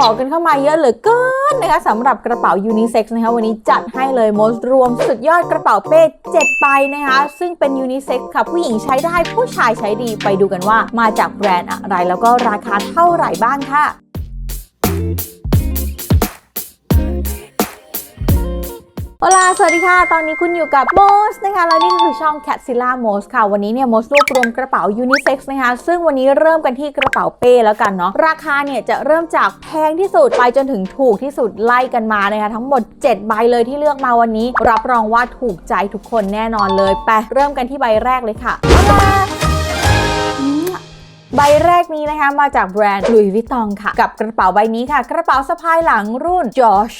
ขอกันเข้ามาเยอะเหลือเกินนะคะสำหรับกระเป๋ายูนิเซ็กซ์นะคะวันนี้จัดให้เลยมสรวมสุดยอดกระเป๋าเป้7ใบนะคะซึ่งเป็นยูนิเซ็กซ์ค่ะผู้หญิงใช้ได้ผู้ชายใช้ดีไปดูกันว่ามาจากแบรนด์อะไรแล้วก็ราคาเท่าไหร่บ้างค่ะ โอลาสวัสดีค่ะ ตอนนี้คุณอยู่กับโมสนะคะ และนี่ก็คือช่อง c a t z i l l a m o s ค่ะ วันนี้เนี่ยโมสรวบรวมกระเป๋ายูนิเซ็กซ์นะคะ ซึ่งวันนี้เริ่มกันที่กระเป๋าเป้แล้วกันเนาะ ราคาเนี่ยจะเริ่มจากแพงที่สุดไปจนถึงถูกที่สุดไล่กันมานะคะ ทั้งหมด 7 ใบเลยที่เลือกมาวันนี้ รับรองว่าถูกใจทุกคนแน่นอนเลย ไปเริ่มกันที่ใบแรกเลยค่ะโอลาใบแรกนี้นะคะมาจากแบรนด์ Louis Vuitton ค่ะ กับกระเป๋าใบนี้ค่ะ กระเป๋าสะพายหลังรุ่น Josh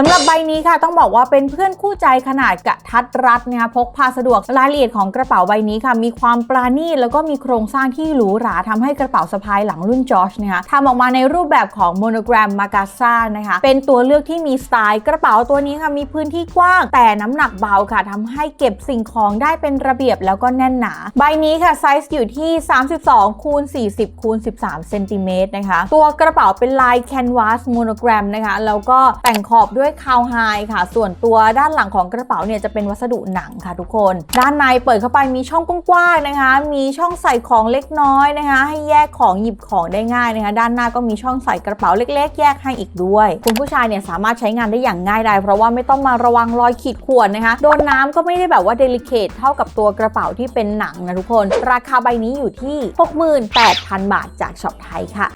สำหรับใบนี้ค่ะต้องบอกว่าเป็นเพื่อนคู่ใจขนาดกระทัดรัดนะคะพกพาสะดวกรายละเอียดของกระเป๋าใบนี้ค่ะ มีความปราณีตแล้วก็มีโครงสร้างที่หรูหราทำให้กระเป๋าสะพายหลังรุ่นจอชนะคะทำออกมาในรูปแบบของโมโนแกรมมากาซ่านะคะเป็นตัวเลือกที่มีสไตล์กระเป๋าตัวนี้ค่ะมีพื้นที่กว้าง แต่น้ำหนักเบาค่ะทำให้เก็บสิ่งของได้เป็นระเบียบแล้วก็แน่นหนา ใบนี้ค่ะไซส์อยู่ที่ 32คูณ40คูณ13เซนติเมตรนะคะตัวกระเป๋าเป็นลายแคนวาสโมโนแกรมนะคะแล้วก็แต่งขอบด้วยคาวไฮค่ะ ส่วนตัวด้านหลังของกระเป๋าเนี่ยจะเป็นวัสดุหนังค่ะทุกคน ด้านในเปิดเข้าไปมีช่องกว้างๆนะคะ มีช่องใส่ของเล็กน้อยนะคะ ให้แยกของหยิบของได้ง่ายนะคะ ด้านหน้าก็มีช่องใส่กระเป๋าเล็ก ๆ แยกให้อีกด้วย คุณผู้ชายเนี่ยสามารถใช้งานได้อย่างง่ายดายเพราะว่าไม่ต้องมาระวังรอยขีดข่วนนะคะ โดนน้ำก็ไม่ได้แบบว่าเดลิเคทเท่ากับตัวกระเป๋าที่เป็นหนังนะทุกคน ราคาใบนี้อยู่ที่ 68,000 บาทจากช็อปไทยค่ะ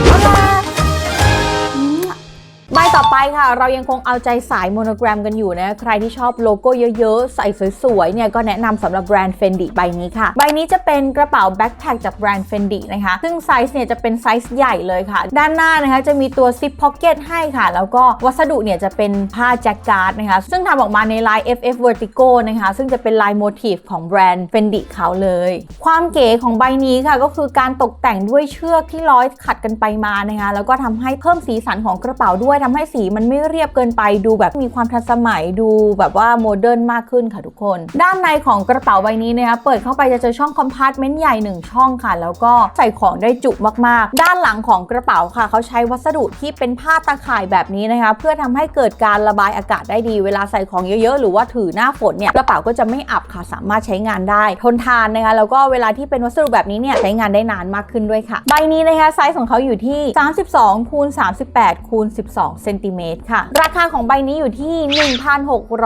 ใบต่อไปค่ะ เรายังคงเอาใจสายโมโนแกรมกันอยู่นะ ใครที่ชอบโลโก้เยอะๆ ใส่สวยๆ เนี่ย ก็แนะนำสำหรับแบรนด์ Fendi ใบนี้ค่ะ ใบนี้จะเป็นกระเป๋าแบ็คแพคจากแบรนด์ Fendi นะคะ ซึ่งไซส์เนี่ยจะเป็นไซส์ใหญ่เลยค่ะ ด้านหน้านะคะจะมีตัวซิปพ็อกเก็ตให้ค่ะ แล้วก็วัสดุเนี่ยจะเป็นผ้าแจ็คการ์ดนะคะ ซึ่งทำออกมาในลาย FF Vertigo นะคะ ซึ่งจะเป็นลายโมทีฟของแบรนด์ Fendi เขาเลย ความเก๋ของใบนี้ค่ะก็คือการตกแต่งด้วยเชือกที่ร้อยขัดกันไปมานะคะ แล้วก็ทำให้เพิ่มสีสันของกระเป๋าด้วยทำให้สีมันไม่เรียบเกินไปดูแบบมีความทันสมัยดูแบบว่าโมเดิร์นมากขึ้นค่ะทุกคน ด้านในของกระเป๋าใบนี้นะคะเปิดเข้าไปจะเจอช่องคอมพาร์ตเมนต์ใหญ่ 1 ช่องค่ะ แล้วก็ใส่ของได้จุมากๆ ด้านหลังของกระเป๋าค่ะ เขาใช้วัสดุที่เป็นผ้าตะข่ายแบบนี้นะคะ เพื่อทำให้เกิดการระบายอากาศได้ดี เวลาใส่ของเยอะๆ หรือว่าถือหน้าฝนเนี่ยกระเป๋าก็จะไม่อับค่ะสามารถใช้งานได้ ทนทานนะคะแล้วก็เวลาที่เป็นวัสดุแบบนี้เนี่ยใช้งานได้นานมากขึ้นด้วยค่ะ ใบนี้นะคะไซส์ของเขาอยู่ที่ 32คูณ38คูณ12เซนติเมตรค่ะ ราคาของใบนี้อยู่ที่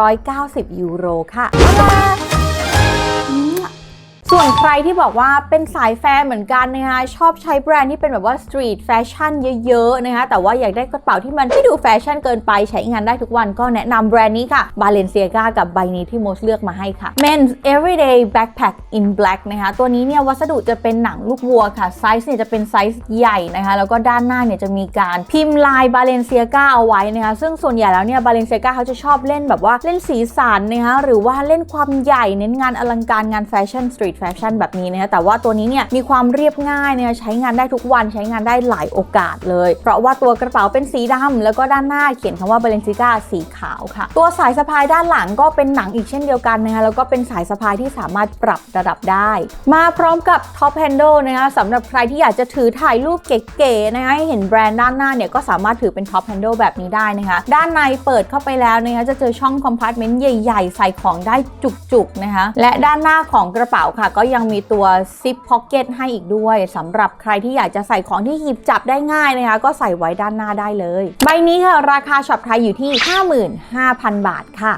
1,690 ยูโรค่ะ ส่วนใครที่บอกว่าเป็นสายแฟร์เหมือนกันนะคะชอบใช้แบรนด์ที่เป็นแบบว่าสตรีทแฟชั่นเยอะๆนะคะแต่ว่าอยากได้กระเป๋าที่มันไม่ดูแฟชั่นเกินไปใช้งานได้ทุกวันก็แนะนำแบรนด์นี้ค่ะ Balenciaga กับใบนี้ที่โมสเลือกมาให้ค่ะ Men's Everyday Backpack in Black นะคะตัวนี้เนี่ยวัสดุจะเป็นหนังลูกวัวค่ะไซส์เนี่ยจะเป็นไซส์ใหญ่นะคะแล้วก็ด้านหน้าเนี่ยจะมีการพิมพ์ลาย Balenciaga เอาไว้นะคะซึ่งส่วนใหญ่แล้วเนี่ย Balenciaga เขาจะชอบเล่นแบบว่าเล่นสีสันนะคะหรือว่าเล่นความใหญ่เน้นงานอลังการงานแฟชั่นสตรีทแฟชั่นแบบนี้นะคะแต่ว่าตัวนี้เนี่ยมีความเรียบง่ายนะคะใช้งานได้ทุกวันใช้งานได้หลายโอกาสเลย เพราะว่าตัวกระเป๋าเป็นสีดำแล้วก็ด้านหน้าเขียนคำว่า Balenciaga สีขาวค่ะ ตัวสายสะพายด้านหลังก็เป็นหนังอีกเช่นเดียวกันนะคะแล้วก็เป็นสายสะพายที่สามารถปรับระดับได้ มาพร้อมกับ Top Handle นะคะสำหรับใครที่อยากจะถือถ่ายรูปเก๋ๆนะคะให้เห็นแบรนด์ด้านหน้าเนี่ยก็สามารถถือเป็น Top Handle แบบนี้ได้นะคะด้านในเปิดเข้าไปแล้วนะคะจะเจอช่องคอมพาร์ตเมนต์ใหญ่ ๆ ใส่ของได้จุกๆนะคะและด้านหน้าของกระเป๋าค่ะก็ยังมีตัวซิปพ็อกเก็ตให้อีกด้วยสำหรับใครที่อยากจะใส่ของที่หยิบจับได้ง่ายนะคะ ก็ใส่ไว้ด้านหน้าได้เลย ใบนี้ค่ะ ราคาช็อปไทยอยู่ที่ 55,000 บาทค่ะ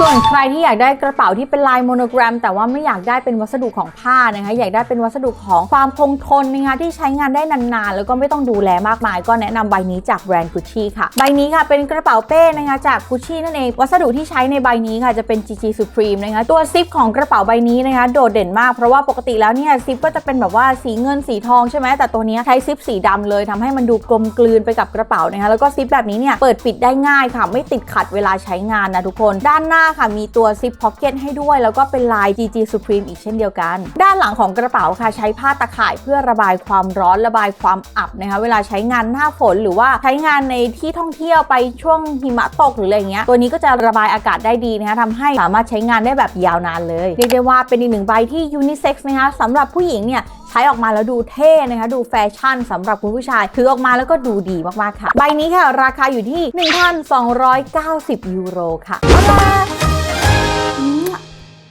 ส่วนใครที่อยากได้กระเป๋าที่เป็นลายโมโนแกรม แต่ว่าไม่อยากได้เป็นวัสดุของผ้านะคะอยากได้เป็นวัสดุของความคงทนนะคะที่ใช้งานได้นานๆ แล้วก็ไม่ต้องดูแลมากมาย ก็แนะนำใบนี้จากแบรนด์กุชชี่ค่ะ ใบนี้ค่ะเป็นกระเป๋าเป้นะคะจากกุชชี่นั่นเองวัสดุที่ใช้ในใบนี้ค่ะจะเป็น GG Supreme นะคะตัวซิปของกระเป๋าใบนี้นะคะโดดเด่นมากเพราะว่าปกติแล้วเนี่ยซิปก็จะเป็นแบบว่าสีเงินสีทองใช่ไหมแต่ตัวนี้ใช้ซิปสีดำเลยทำให้มันดูกลมกลืนไปกับกระเป๋านะคะแล้วก็ซิปแบบนี้เนี่ยเปิดปิดได้ง่ายค่ะไม่ติดขัดเวลาใช้งานนะทุกคนด้านหน้าค่ะ มีตัว zip pocket ให้ด้วย แล้วก็เป็นลาย GG Supreme อีกเช่นเดียวกัน ด้านหลังของกระเป๋าค่ะ ใช้ผ้าตะข่ายเพื่อระบายความร้อนระบายความอับนะคะ เวลาใช้งานหน้าฝนหรือว่าใช้งานในที่ท่องเที่ยวไปช่วงหิมะตกหรืออะไรเงี้ย ตัวนี้ก็จะระบายอากาศได้ดีนะคะทำให้สามารถใช้งานได้แบบยาวนานเลยเรียกได้ว่าเป็นอีกหนึ่งใบที่ยูนิเซ็กซ์นะคะสำหรับผู้หญิงเนี่ยใช้ออกมาแล้วดูเท่นะคะ ดูแฟชั่นสำหรับคุณผู้ชาย ถือออกมาแล้วก็ดูดีมาก ๆ ค่ะ ใบนี้ค่ะ ราคาอยู่ที่ 1,290 ยูโรค่ะ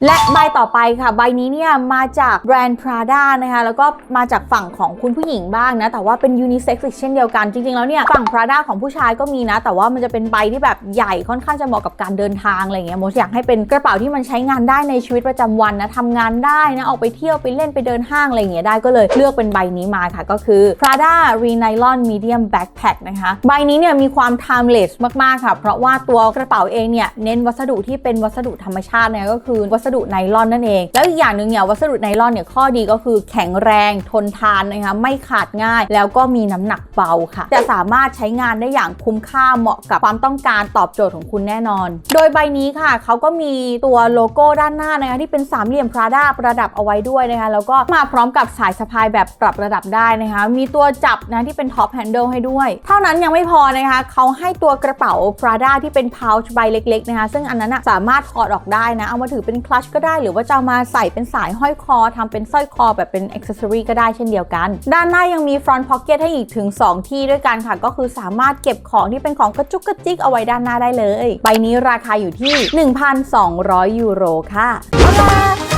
และใบต่อไปค่ะ ใบนี้เนี่ยมาจากแบรนด์ Prada นะคะแล้วก็มาจากฝั่งของคุณผู้หญิงบ้างนะ แต่ว่าเป็นยูนิเซ็กซ์เช่นเดียวกัน จริง ๆ แล้วเนี่ยฝั่ง Prada ของผู้ชายก็มีนะ แต่ว่ามันจะเป็นใบที่แบบใหญ่ค่อนข้างจะเหมาะกับการเดินทางอะไรเงี้ยโมอยากให้เป็นกระเป๋าที่มันใช้งานได้ในชีวิตประจำวันนะทำงานได้นะออกไปเที่ยวไปเล่นไปเดินห้างอะไรเงี้ยได้ก็เลยเลือกเป็นใบนี้มาค่ะ ก็คือ Prada Renylon Medium Backpack นะคะใบนี้เนี่ยมีความ timeless มากๆค่ะ เพราะว่าตัวกระเป๋าเองเนี่ยเน้นวัสดุที่เป็นวัสดุธรรมชาตินี่ยก็คือวัสดุไนลอนนั่นเอง แล้วอีกอย่างหนึ่งเนี่ยวัสดุไนลอนเนี่ยข้อดีก็คือแข็งแรงทนทานนะคะไม่ขาดง่าย แล้วก็มีน้ำหนักเบาค่ะ จะสามารถใช้งานได้อย่างคุ้มค่าเหมาะกับความต้องการตอบโจทย์ของคุณแน่นอน โดยใบนี้ค่ะเขาก็มีตัวโลโก้ด้านหน้านะคะที่เป็นสามเหลี่ยม Prada ประดับเอาไว้ด้วยนะคะแล้วก็มาพร้อมกับสายสะพายแบบปรับระดับได้นะคะมีตัวจับนะที่เป็นท็อปแฮนเดิลให้ด้วย เท่านั้นยังไม่พอนะคะเขาให้ตัวกระเป๋า Prada ที่เป็น pouch ใบเล็กๆนะคะซึ่งอันนั้นนะสามารถถอดออกได้นะเอามาถือเป็นคลัชก็ได้หรือว่าจะามาใส่เป็นสายห้อยคอทำเป็นสร้อยคอแบบเป็นอ็อกเซอรี่ก็ได้เช่นเดียวกัน ด้านหน้ายังมี front pocket ให้อีกถึง 2 ที่ด้วยกันค่ะ ก็คือสามารถเก็บของที่เป็นของกระจุกกระจิกเอาไว้ด้านหน้าได้เลย ใบนี้ราคาอยู่ที่ 1,200 ยูโรค่ะ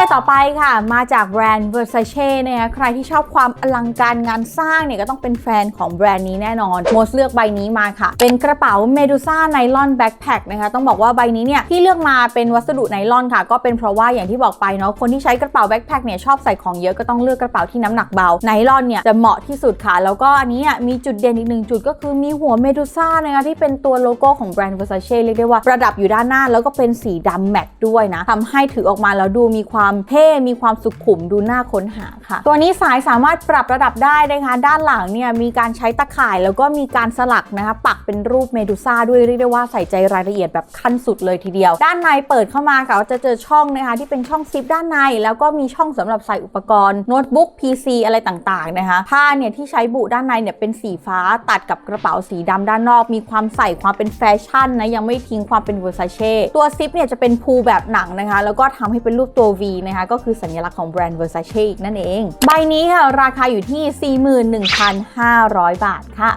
และใบต่อไปค่ะ มาจากแบรนด์ Versace นะคะใครที่ชอบความอลังการงานสร้างเนี่ยก็ต้องเป็นแฟนของแบรนด์นี้แน่นอนโมสเลือกใบนี้มาค่ะ เป็นกระเป๋า Medusa Nylon Backpack นะคะต้องบอกว่าใบนี้เนี่ยที่เลือกมาเป็นวัสดุไนลอนค่ะ ก็เป็นเพราะว่าอย่างที่บอกไปเนาะคนที่ใช้กระเป๋าแบ็คแพคเนี่ยชอบใส่ของเยอะก็ต้องเลือกกระเป๋าที่น้ำหนักเบาไนลอนเนี่ยจะเหมาะที่สุดค่ะ แล้วก็อันนี้มีจุดเด่นอีกหนึ่งจุดก็คือมีหัวเมดูซ่านะคะที่เป็นตัวโลโก้ของแบรนด์ Versace เรียกได้ว่าประดับอยู่ด้านหน้าแล้วก็เป็นสีดำแมตต์ด้วยนะทำให้ถือออกมาแล้วดูมีความเท่ มีความสุขุมดูน่าค้นหาค่ะ ตัวนี้สายสามารถปรับระดับได้นะคะด้านหลังเนี่ยมีการใช้ตะข่ายแล้วก็มีการสลักนะคะปักเป็นรูปเมดูซ่าด้วยเรียกได้ว่าใส่ใจรายละเอียดแบบขั้นสุดเลยทีเดียว ด้านในเปิดเข้ามาค่ะจะเจอช่องนะคะที่เป็นช่องซิปด้านใน แล้วก็มีช่องสำหรับใส่อุปกรณ์โน้ตบุ๊ก PC อะไรต่างๆนะคะผ้าเนี่ยที่ใช้บุด้านในเนี่ยเป็นสีฟ้าตัดกับกระเป๋าสีดำด้านนอก มีความใส่ความเป็นแฟชั่นนะยังไม่ทิ้งความเป็น Versace ตัวซิปเนี่ยจะเป็นพูแบบหนังนะคะแล้วก็ทำให้เป็นรูปตัว V นะคะก็คือสัญลักษณ์ของแบรนด์ Versace อีกนั่นเอง ใบนี้ค่ะ ราคาอยู่ที่ 41,500 บาทค่ะ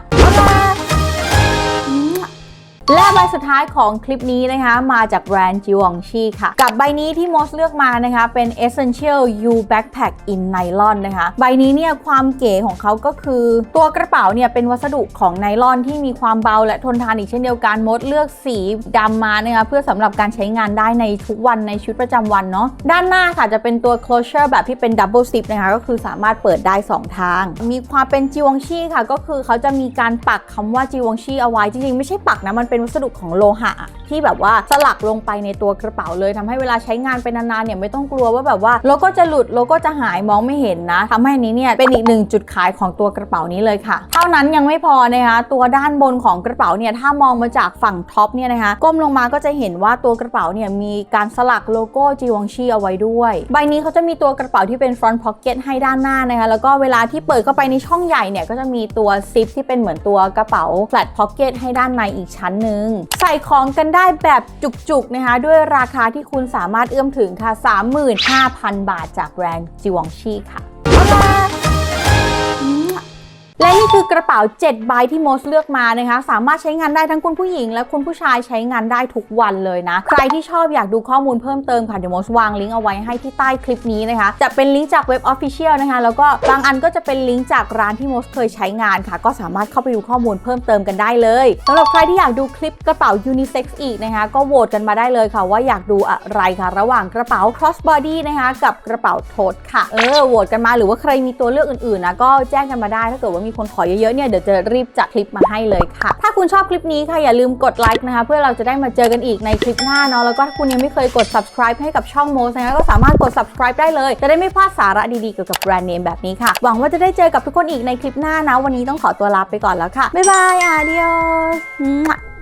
และใบสุดท้ายของคลิปนี้นะคะมาจากแบรนด์จิวองชีค่ะ กับใบนี้ที่มอสเลือกมานะคะเป็น Essential U Backpack in Nylon นะคะ ใบนี้เนี่ยความเก๋ของเขาก็คือ ตัวกระเป๋าเนี่ยเป็นวัสดุของไนลอนที่มีความเบาและทนทานอีกเช่นเดียวกันมดเลือกสีดำมานะคะเพื่อสำหรับการใช้งานได้ในทุกวันในชีวิตประจำวันเนาะด้านหน้าค่ะจะเป็นตัว closure แบบที่เป็น double zip นะคะก็คือสามารถเปิดได้ 2 ทาง มีความเป็นจิวองชีค่ะ ก็คือเขาจะมีการปักคำว่าจิวองชีเอาไว้จริงๆไม่ใช่ปักนะมันเป็นวัสดุของโลหะ ที่แบบว่าสลักลงไปในตัวกระเป๋าเลยทำให้เวลาใช้งานไปนานๆเนี่ยไม่ต้องกลัวว่าแบบว่าโลโก้จะหลุดโลโก้จะหายมองไม่เห็นนะทำให้นนี้เนี่ยเป็นอีกหนึ่งจุดขายของตัวกระเป๋านี้เลยค่ะ เท่านั้นยังไม่พอนะคะตัวด้านบนของกระเป๋าเนี่ยถ้ามองมาจากฝั่งท็อปเนี่ยนะคะก้มลงมาก็จะเห็นว่าตัวกระเป๋าเนี่ยมีการสลักโลโก้จีวองชีเอาไว้ด้วย ใบนี้เขาจะมีตัวกระเป๋าที่เป็น front pocket ให้ด้านหน้านะคะแล้วก็เวลาที่เปิดเข้าไปในช่องใหญ่เนี่ยก็จะมีตัวซิปที่เป็นเหมือนตัวกระเป๋า flat pocket ให้ด้านในอีกชั้นหนึ่งใส่ของกันได้แบบจุกๆนะคะ ด้วยราคาที่คุณสามารถเอื้อมถึงค่ะ 35,000 บาทจากแบรนด์จิวองชีค่ะ และนี่คือกระเป๋า 7 ใบที่โมสเลือกมานะคะ สามารถใช้งานได้ทั้งคุณผู้หญิง และคุณผู้ชายใช้งานได้ทุกวันเลยนะ ใครที่ชอบอยากดูข้อมูลเพิ่มเติมค่ะ เดี๋ยวโมสวางลิงก์เอาไว้ให้ที่ใต้คลิปนี้นะคะ จะเป็นลิงก์จากเว็บ Official นะคะ แล้วก็บางอันก็จะเป็นลิงก์จากร้านที่โมสเคยใช้งานค่ะ ก็สามารถเข้าไปดูข้อมูลเพิ่มเติมกันได้เลยสำหรับใครที่อยากดูคลิปกระเป๋า Unisex อีกนะคะ ก็โหวตกันมาได้เลยค่ะ ว่าอยากดูอะไรค่ะ ระหว่างกระเป๋า crossbody นะคะกับกระเป๋าโทดค่ะเออโหวตกันมาหรือว่าใครมีตัวเลือกอื่นๆนะก็แจ้งกันมาได้ถ้าเกิดว่ามีคนขอเยอะๆเนี่ยเดี๋ยวจะรีบจัดคลิปมาให้เลยค่ะ ถ้าคุณชอบคลิปนี้ค่ะอย่าลืมกดไลค์นะคะเพื่อเราจะได้มาเจอกันอีกในคลิปหน้าเนาะแล้วก็ถ้าคุณยังไม่เคยกด subscribe ให้กับช่องโมสนะก็สามารถกด subscribe ได้เลย จะได้ไม่พลาดสาระดีๆเกี่ยวกับแบรนด์เนมแบบนี้ค่ะหวังว่าจะได้เจอกับทุกคนอีกในคลิปหน้านะ วันนี้ต้องขอตัวลาไปก่อนแล้วค่ะบ๊ายบายอาเดียส